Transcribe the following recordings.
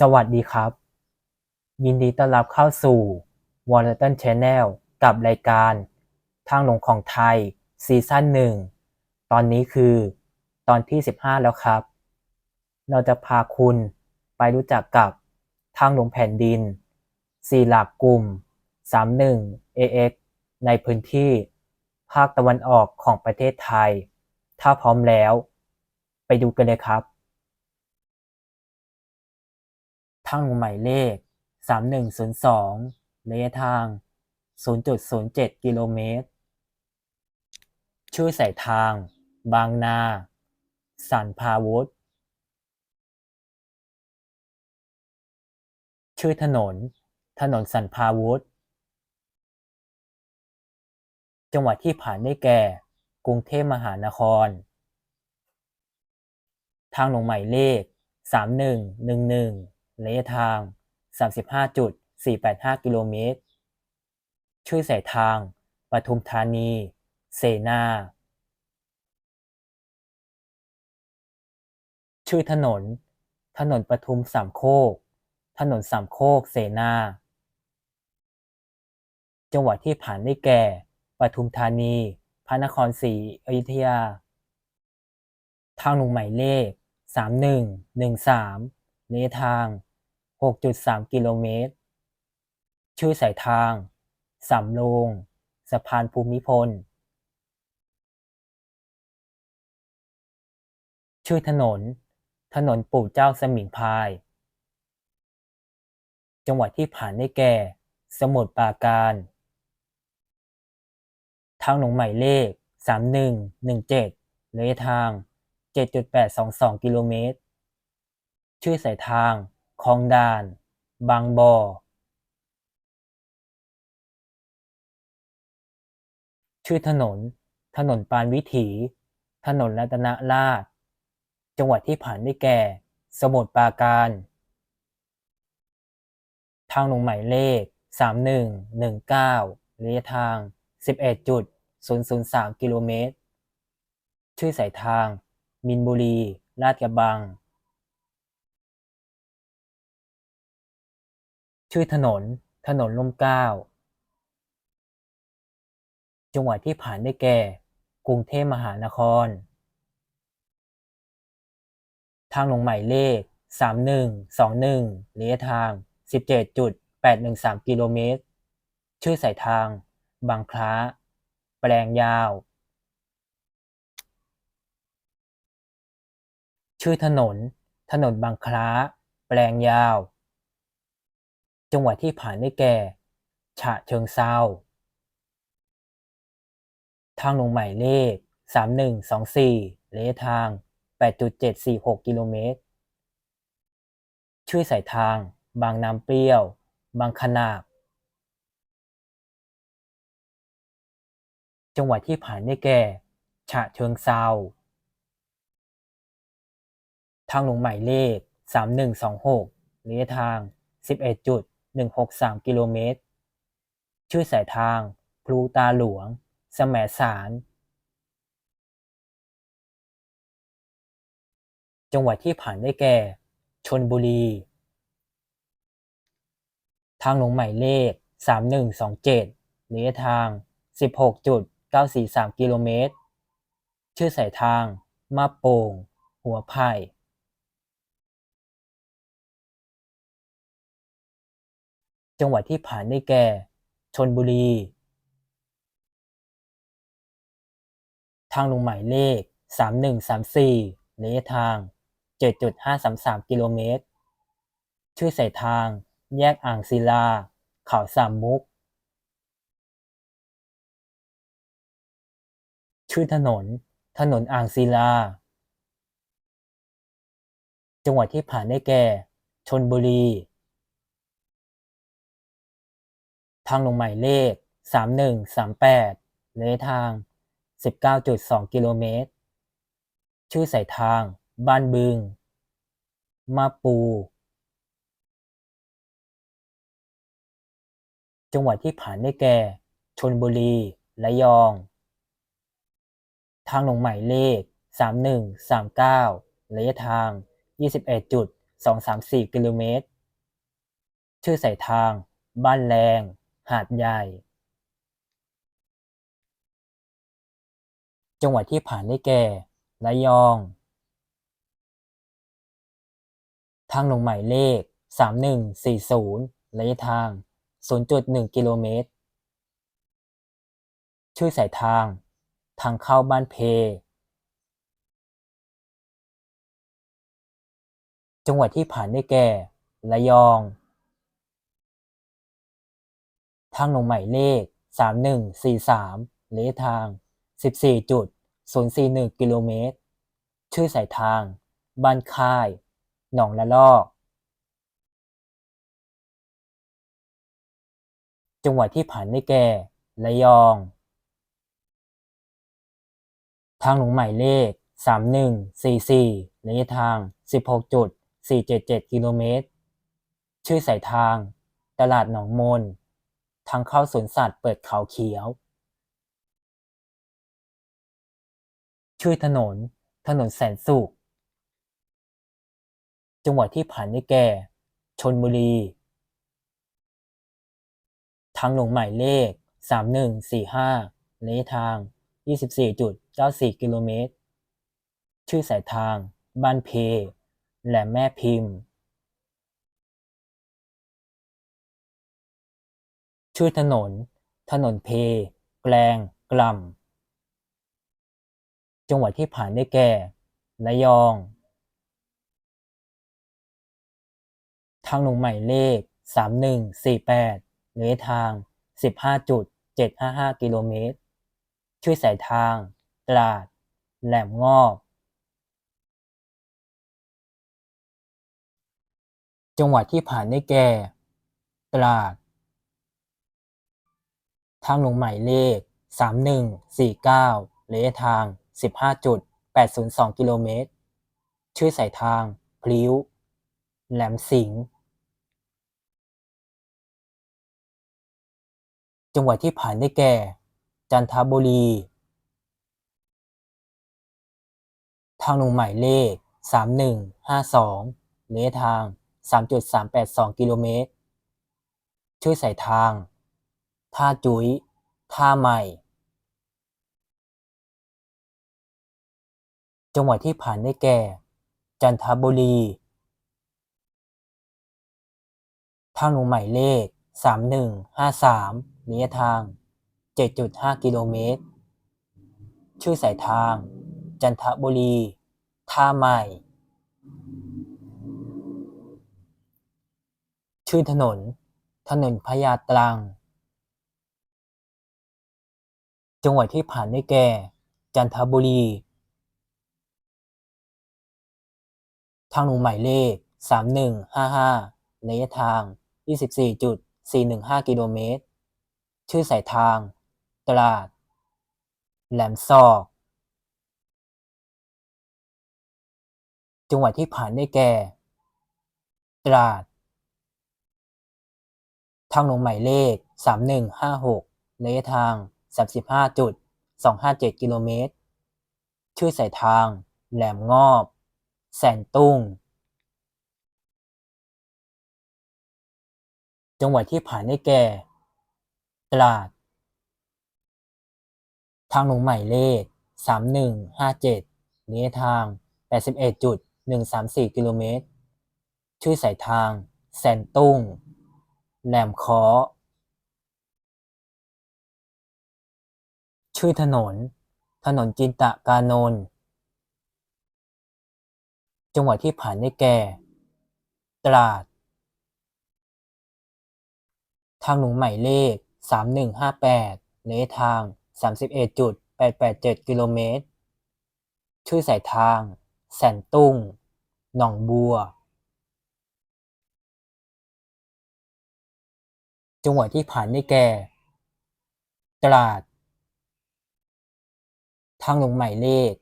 สวัสดีครับ ยินดีต้อนรับเข้าสู่ w a l l e r Channel กับรายการ ทางหลงของไทยซีซั่นหนึ่งตอนนี้คือ ตอนที่ 15 แล้วครับ เราจะพาคุณไปรู้จักกับทางหลงแผ่นดิน สี่หลักกลุ่ม 31 AX ในพื้นที่ ภาคตะวันออกของประเทศไทย ถ้าพร้อมแล้ว ไปดูกันเลยครับ ทางหลวงหมายเลข 3102 ระยะทาง 0.07 กิโลเมตร ชื่อสายทาง บางนา สันพาวุธ ชื่อถนน ถนนสันพาวุธ จังหวัดที่ผ่านได้แก่ กรุงเทพมหานคร ทางหลวงหมายเลข 3111 ระยะทาง 35.485 กิโลเมตร ชื่อสายทาง ปทุมธานี เสนา ชื่อถนน ถนนปทุมสามโคก ถนนสามโคก เสนา จังหวัดที่ผ่านได้แก่ ปทุมธานี พระนครศรีอยุธยา ทางหลวงหมายเลข 3113ระยะทาง 6.3 กิโลเมตร ชื่อสายทาง สำโรงสะพานภูมิพล ชื่อถนน ถนนปู่เจ้าสมิงพาย จังหวัดที่ผ่านได้แก่ สมุทรปราการ ทางหลวงหมายเลข 3117ระยะทาง 7.822 กิโลเมตร ชื่อสายทาง คลองด่าน บางบ่อชื่อถนน ถนนปานวิถี ถนนรัตนราช จังหวัดที่ผ่านได้แก่ สมุทรปราการ ทางหลวงหมายเลข 3119ระยะทาง 11.003 กิโลเมตร ชื่อสายทาง มินบุรี ลาดกระบัง ชื่อถนน ถนนร่มเกล้า จังหวัดที่ผ่านได้แก่ กรุงเทพมหานคร ทางหลวงหมายเลข 3121ระยะทาง 17.813 กิโลเมตร ชื่อสายทาง บางคล้า แปลงยาว ชื่อถนน ถนนบางคล้า แปลงยาว จังหวัดที่ผ่านได้แก่ ฉะเชิงเทราทางหลวงหมายเลข 3124ระยะทาง 8.746 กิโลเมตรชื่อสายทาง บางน้ำเปรี้ยว บางขนาบ จังหวัดที่ผ่านได้แก่ ฉะเชิงเทราทางหลวงหมายเลข 3126ระยะทาง 163 กิโลเมตร ชื่อสายทาง พลูตาหลวง แสมสาร จังหวัดที่ผ่านได้แก่ชลบุรี ทางหลวงหมายเลข 3127ระยะทาง 16.943 กิโลเมตร ชื่อสายทาง มาโป่ง หัวไผ่ จังหวัดที่ผ่านได้แก่ ชลบุรี ทางลงหมายเลข 3134ระยะทาง 7.533 กิโลเมตร ชื่อสายทาง แยกอ่างศิลา เขาสามมุก ชื่อถนน ถนนอ่างศิลา จังหวัดที่ผ่านได้แก่ ชลบุรี ทางหลวงหมายเลข 3138 ระยะทาง 19.2 กิโลเมตร ชื่อสายทาง บ้านบึง มาปู จังหวัดที่ผ่านได้แก่ชลบุรี ระยอง ทางหลวงหมายเลข 3139 ระยะทาง 21.234 กิโลเมตร ชื่อสายทาง บ้านแรง หาดใหญ่ จังหวัดที่ผ่านได้แก่ระยอง ทางหลวงหมายเลข 3140 ระยะทาง 0.1 กิโลเมตร ชื่อสายทาง ทางเข้าบ้านเพ จังหวัดที่ผ่านได้แก่ระยอง ทางหลวงหมายเลข 3143ระยทาง 14.041 กิโลเมตร ชื่อสายทาง บ้านค่าย หนองละลอก จังหวัดที่ผ่านได้แก่ระยอง ทางหลวงหมายเลข 3144ระยะทาง 16.477 กิโลเมตร ชื่อสายทาง ตลาดหนองมน ทางเข้าสวนสัตว์เปิดเขาเขียว ชื่อถนน ถนนแสนสุข จังหวัดที่ผ่านได้แก่ชลบุรี ทางหลวงหมายเลข 3145ระยะทาง 24.94 กิโลเมตร ชื่อสายทาง บ้านเพ แหลมแม่พิมพ์ ชื่อถนน ถนนเพ แกลง กล่ำ จังหวัดที่ผ่านได้แก่ ระยอง ทางหลวงหมายเลข 3148ระยทาง 15.755 กิโลเมตรชื่อสายทางตราด แหลมงอบ จังหวัดที่ผ่านได้แก่ตราด ทางหลวงหมายเลข 3149ระยะทาง 15.802 กิโลเมตร ชื่อสายทาง พลิ้ว แหลมสิงห์ จังหวัดที่ผ่านได้แก่ จันทบุรี ทางหลวงหมายเลข 3152ระยะทาง 3.382 กิโลเมตร ชื่อสายทาง ท่าจุ้ย ท่าใหม่ จังหวัดที่ผ่านได้แก่ จันทบุรี ทางหลวงหมายเลข 3153ระยะทาง 7.5 กิโลเมตร ชื่อสายทาง จันทบุรี ท่าใหม่ ชื่อถนน ถนนพญาตรัง จังหวัดที่ผ่านได้แก่ จันทบุรี ทางหลวงหมายเลข 3155 ระยะทาง 24.415 กิโลเมตร ชื่อสายทางตราด แหลมซอก จังหวัดที่ผ่านได้แก่ ตราด ทางหลวงหมายเลข 3156 ระยะทาง 35.257 กิโลเมตร ชื่อสายทาง แหลมงอบ แสนตุ้ง จังหวัดที่ผ่านได้แก่ ตราด ทางหลวงหมายเลข 3157ระยะทาง 81.134 กิโลเมตร ชื่อสายทาง แสนตุ้ง แหลมคอ ชื่อถนน ถนนจินตะกานนท์จังหวัดที่ผ่านได้แก่ ตราด ทางหลวงหมายเลข 3158ระยะทาง 31.887 กิโลเมตร ชื่อสายทาง แสนตุ้ง หนองบัว จังหวัดที่ผ่านได้แก่ ตราด ทางลงหมายเลข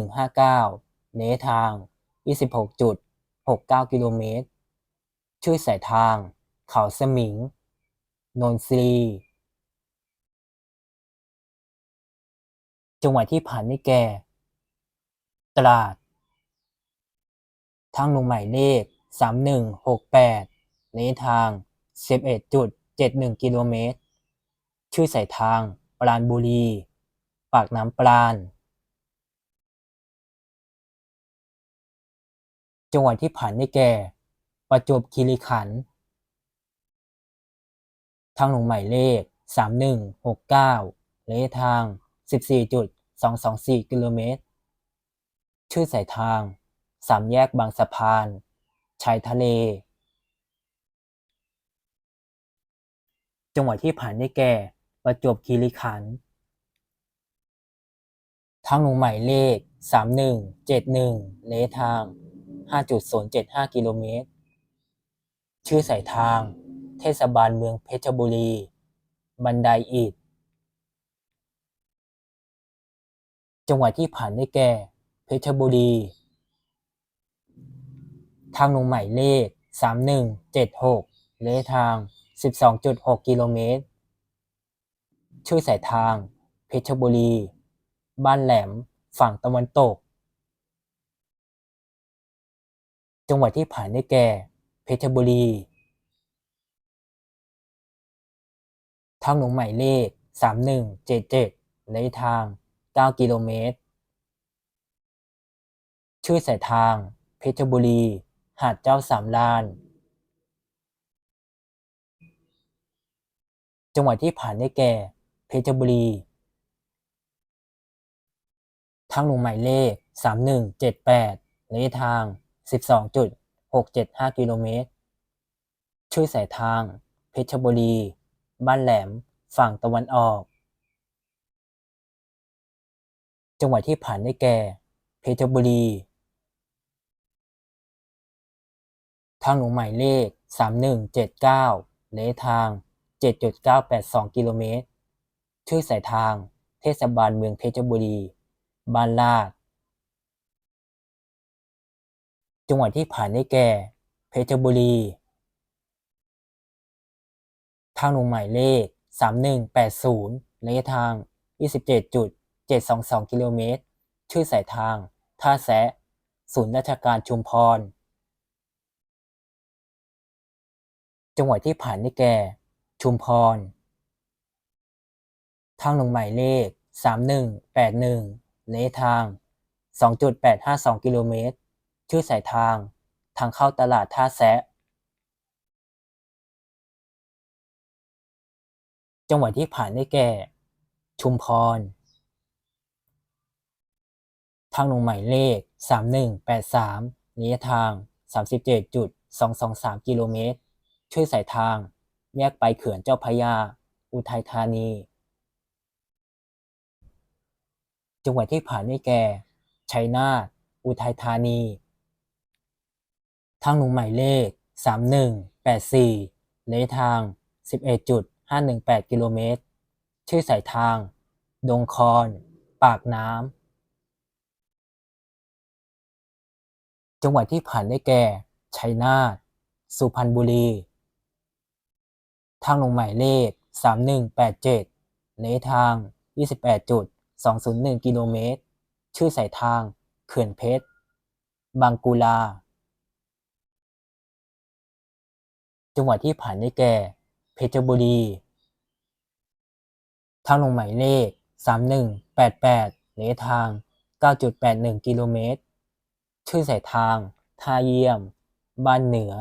3159ระยทาง 26.69 กิโลเมตรชื่อสายทาง เขาสมิง นนทรีจังหวัดที่ผ่านได้แก่ ตราด ทางลงหมายเลข 3168ระยทาง 11.71 กิโลเมตรชื่อสายทางปราณบุรี ปากน้ำปราณ จังหวัดที่ผ่านได้แก่ ประจวบคีรีขันธ์ ทางหลวงหมายเลข 3169ระยะทาง 14.224 กิโลเมตร ชื่อสายทาง สามแยกบางสะพาน ชายทะเล จังหวัดที่ผ่านได้แก่ ประจวบคีรีขันธ์ ทางหลวงหมายเลข 3171ระยะทาง 5.075 กิโลเมตร ชื่อสายทาง เทศบาลเมืองเพชรบุรี บันไดอิฐจังหวัดที่ผ่านได้แก่ เพชรบุรี ทางลงหมายเลข 3176ระยะทาง 12.6 กิโลเมตร ชื่อสายทาง เพชรบุรี บ้านแหลม ฝั่งตะวันตก จังหวัดที่ผ่านได้แก่ เพชรบุรี ทางหลวงหมายเลข 3177ระยะทาง 9 กิโลเมตร ชื่อสายทาง เพชรบุรี หาดเจ้าสามลาน จังหวัดที่ผ่านได้แก่ เพชรบุรี ทางหลวงหมายเลข 3178ระยะทาง 12.675 กิโลเมตรชื่อสายทาง เพชรบุรี บ้านแหลม ฝั่งตะวันออก จังหวัดที่ผ่านได้แก่ เพชรบุรี ทางหลวงหมายเลข 3179ระยะทาง 7.982 กิโลเมตรชื่อสายทาง เทศบาลเมืองเพชรบุรี บ้านลาด จังหวัดที่ผ่านได้แก่ เพชรบุรี ทางหลวงหมายเลข 3180ระยะทาง 27.722 กิโลเมตร ชื่อสายทาง ท่าแซะศูนย์ราชการชุมพร จังหวัดที่ผ่านได้แก่ ชุมพร ทางหลวงหมายเลข 3181 ระยะทาง 2.852 กิโลเมตร ชื่อสายทาง ทางเข้าตลาดท่าแซะ จังหวัดที่ผ่านได้แก่ ชุมพร ทางลงหมายเลข 3183ระยะทาง 37.223 กิโลเมตร ชื่อสายทาง แยกไปเขื่อนเจ้าพยา อุทัยธานี จังหวัดที่ผ่านได้แก่ชัยนาทอุทัยธานี ทางหลวงหมายเลข 3184ระยะทาง 11.518 กิโลเมตร ชื่อสายทาง ดงคอน ปากน้ำ จังหวัดที่ผ่านได้แก่ ชัยนาท สุพรรณบุรี ทางลงหมายเลข 3187ระยะทาง 201 กิโลเมตร ชื่อสายทาง เขื่อนเพชร บางกุลา จังหวัดที่ผ่านได้แก่ เพชรบุรี ทางลงหมายเลข 3188ระยะทาง 9.81 กิโลเมตร ชื่อสายทาง ท่าเยี่ยม บ้านเหนือ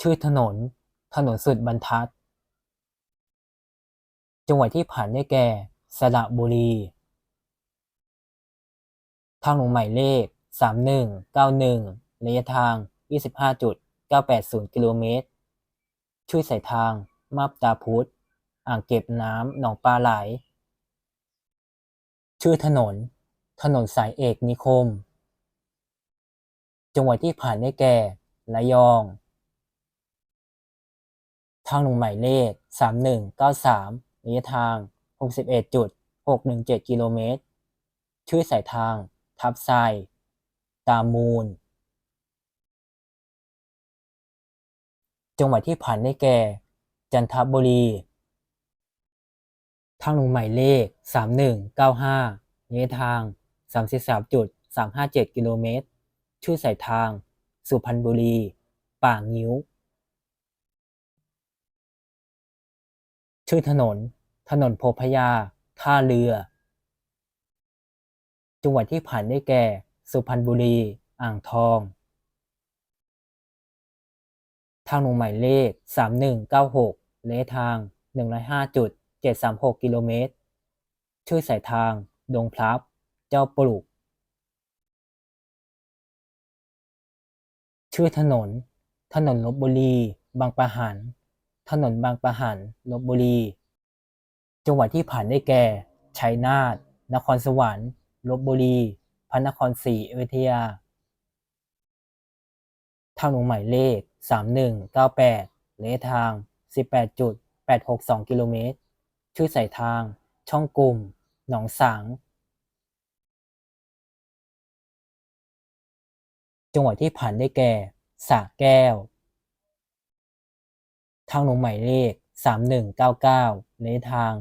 ชื่อถนน ถนนสุดบรรทัด จังหวัดที่ผ่านได้แก่ สระบุรี ทางหลวงหมายเลข 3191 ระยะทาง 25.980 กิโลเมตรชื่อสายทาง มาบตาพุธ อ่างเก็บน้ำหนองปลาไหล ชื่อถนน ถนนสายเอกนิคม จังหวัดที่ผ่านได้แก่ ระยอง ทางหลวงหมายเลข 3193 ระยะทาง 61.617 กิโลเมตร ชื่อสายทาง ทับไซ ตามูล จังหวัดที่ผ่านได้แก่ จันทบุรี ทางหลวงหมายเลข 3195ระยะทาง357 กิโลเมตร ชื่อสายทาง สุพรรณบุรี ป่างิ้ว ชื่อถนน ถนนโพพยา ท่าเรือ จังหวัดที่ผ่านได้แก่ สุพรรณบุรี อ่างทอง ทางหลวงหมายเลข 3196ระยะทาง 105.736 กิโลเมตร ชื่อสายทาง ดงพลับ เจ้าปลุกชื่อถนน ถนนลบบุรี บางปะหัน ถนนบางปะหันลบบุรี จังหวัดที่ผ่านได้แก่ชัยนาท นครสวรรค์ลบบุรี พระนครศรีอยุธยา ทางหลวงหมายเลข 3198ระยะทาง 18.862 กิโลเมตร ชื่อสายทาง ช่องกลุ่ม หนองสัง จังหวัดที่ผ่านได้แก่สระแก้ว ทางหลวงหมายเลข 3199ระยะทาง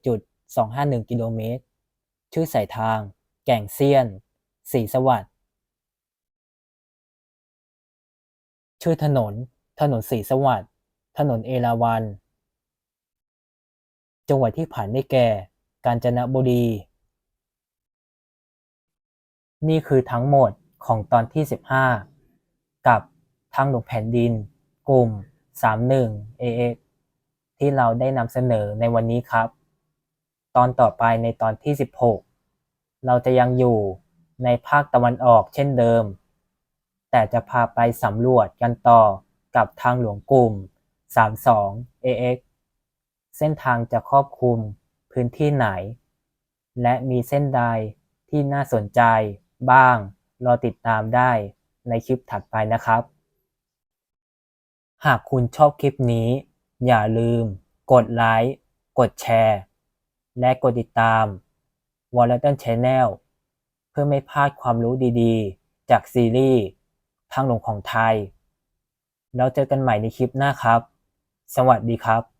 117.251 กิโลเมตร ชื่อสายทาง แก่งเซียนศรีสวัสดิ์ ชื่อถนน ถนนศรีสวัสดิ์ ถนนเอราวัณ จังหวัดที่ผ่านได้แก่ กาญจนบุรี นี่คือทั้งหมดของตอนที่ 15 กับทางหลวงแผ่นดิน กลุ่ม 31 AX ที่เราได้นำเสนอในวันนี้ครับ ตอนต่อไปในตอนที่ 16 เราจะยังอยู่ในภาคตะวันออกเช่นเดิม แต่จะพาไปสำรวจกันต่อกับทางหลวงกลุ่ม 32 AX เส้นทางจะครอบคลุมพื้นที่ไหน และมีเส้นใดที่น่าสนใจบ้าง รอติดตามได้ในคลิปถัดไปนะครับ หากคุณชอบคลิปนี้ อย่าลืม กดไลค์ กดแชร์ และกดติดตาม w a l l e t o n Channel เพื่อไม่พลาดความรู้ดีๆ จากซีรีส์ทางหลวงของไทย แล้วเจอกันใหม่ในคลิปหน้าครับ สวัสดีครับ